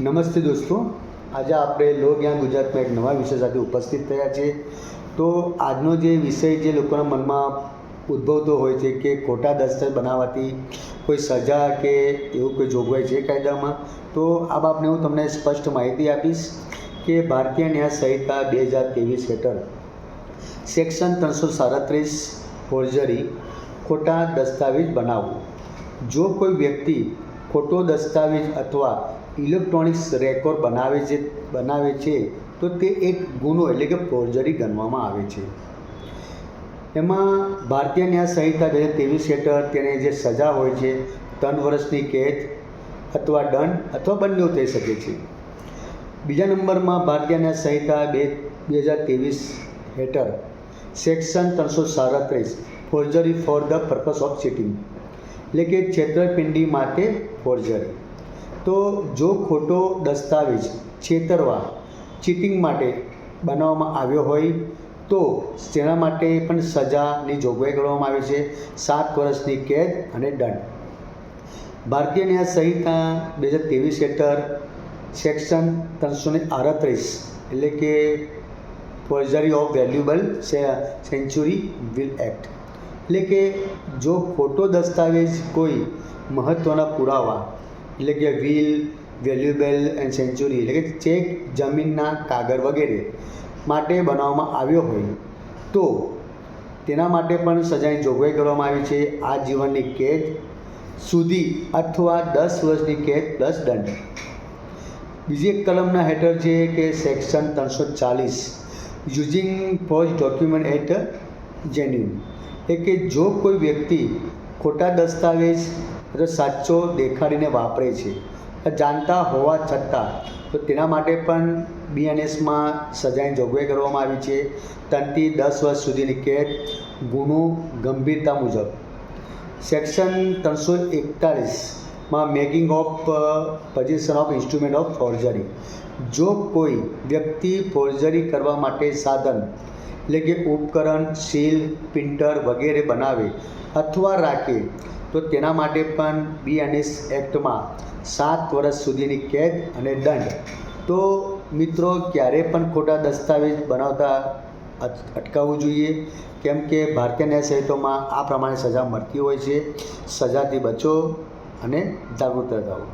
નમસ્તે દોસ્તો. આજે આપણે લોક જ્ઞાન ગુજરાતમાં એક નવા વિષય સાથે ઉપસ્થિત થયા છે તો આજનો જે વિષય જે લોકોના મનમાં ઉદ્ભવતો હોય છે કે ખોટા દસ્તાવેજ બનાવવાથી કોઈ સજા કે એવું કોઈ જોગવાઈ છે કાયદામાં, તો આ બાબતને હું તમને સ્પષ્ટ માહિતી આપીશ કે ભારતીય ન્યાય સંહિતા બે હજાર ત્રેવીસ હેઠળ સેક્શન ત્રણસો સાડત્રીસ ફોર્જરી ખોટા દસ્તાવેજ બનાવવું. જો કોઈ વ્યક્તિ ખોટો દસ્તાવેજ અથવા ઇલેક્ટ્રોનિક્સ રેકોર્ડ બનાવે છે બનાવે છે, તો તે એક ગુનો એટલે કે ફોર્જરી ગણવામાં આવે છે. એમાં ભારતીય ન્યાય સંહિતા બે હજાર ત્રેવીસ હેઠળ તેને જે સજા હોય છે, ત્રણ વર્ષની કેદ અથવા દંડ અથવા બંને થઈ શકે છે. બીજા નંબરમાં ભારતીય ન્યાય સંહિતા બે બે હજાર ત્રેવીસ હેઠળ સેક્શન ત્રણસો સાડત્રીસ forgery for the purpose of cheating એટલે કે છેતરપિંડી માટે ફોર્જરી તો જો ખોટો દસ્તાવેજ છેતરવા ચીટિંગ માટે બનાવવામાં આવ્યો હોય, તો તેના માટે પણ સજાની જોગવાઈ કરવામાં આવે છે, સાત વર્ષની કેદ અને દંડ. ભારતીય ન્યાય સંહિતા બે હજાર ત્રેવીસ હેઠળ સેક્શન ત્રણસો ને આડત્રીસ એટલે કે forgery of valuable century will act. એટલે કે જો ખોટો દસ્તાવેજ કોઈ મહત્ત્વના પુરાવા એટલે કે વ્હીલ વેલ્યુબલ એન્ડ સેન્ચુરી એટલે કે ચેક જમીનના કાગળ વગેરે માટે બનાવવામાં આવ્યો હોય. તો તેના માટે પણ સજાની જોગવાઈ કરવામાં આવી છે આ જીવનની કેદ સુધી અથવા દસ વર્ષની કેદ પ્લસ દંડ. બીજી એક કલમના હેઠળ છે કે સેક્શન ત્રણસો ચાલીસ using forge document at genuine એટલે કે જો કોઈ વ્યક્તિ ખોટા દસ્તાવેજ અથવા સાચો દેખાડીને વાપરે છે. જાણતા હોવા છતાં, તો તેના માટે પણ બીએનએસમાં સજાની જોગવાઈ કરવામાં આવી છે. ત્રણથી દસ વર્ષ સુધીની કેદ ગુનો ગંભીરતા મુજબ. સેક્શન ત્રણસો એકતાળીસમાં making of position of instrument of forgery. જો કોઈ વ્યક્તિ ફોર્જરી કરવા માટે સાધન, એટલે કે ઉપકરણ, સીલ, પ્રિન્ટર વગેરે બનાવે અથવા રાખે તો તેના માટે પણ બીએનએસ એક્ટમાં સાત વર્ષ સુધીની કેદ અને દંડ. તો મિત્રો, ક્યારે પણ ખોટા દસ્તાવેજ બનાવતા અટકાવવું જોઈએ. કેમ કે ભારતીય ન્યાય સંહિતામાં આ પ્રમાણે સજા મળતી હોય છે. સજાથી બચો અને જાગૃત રહો.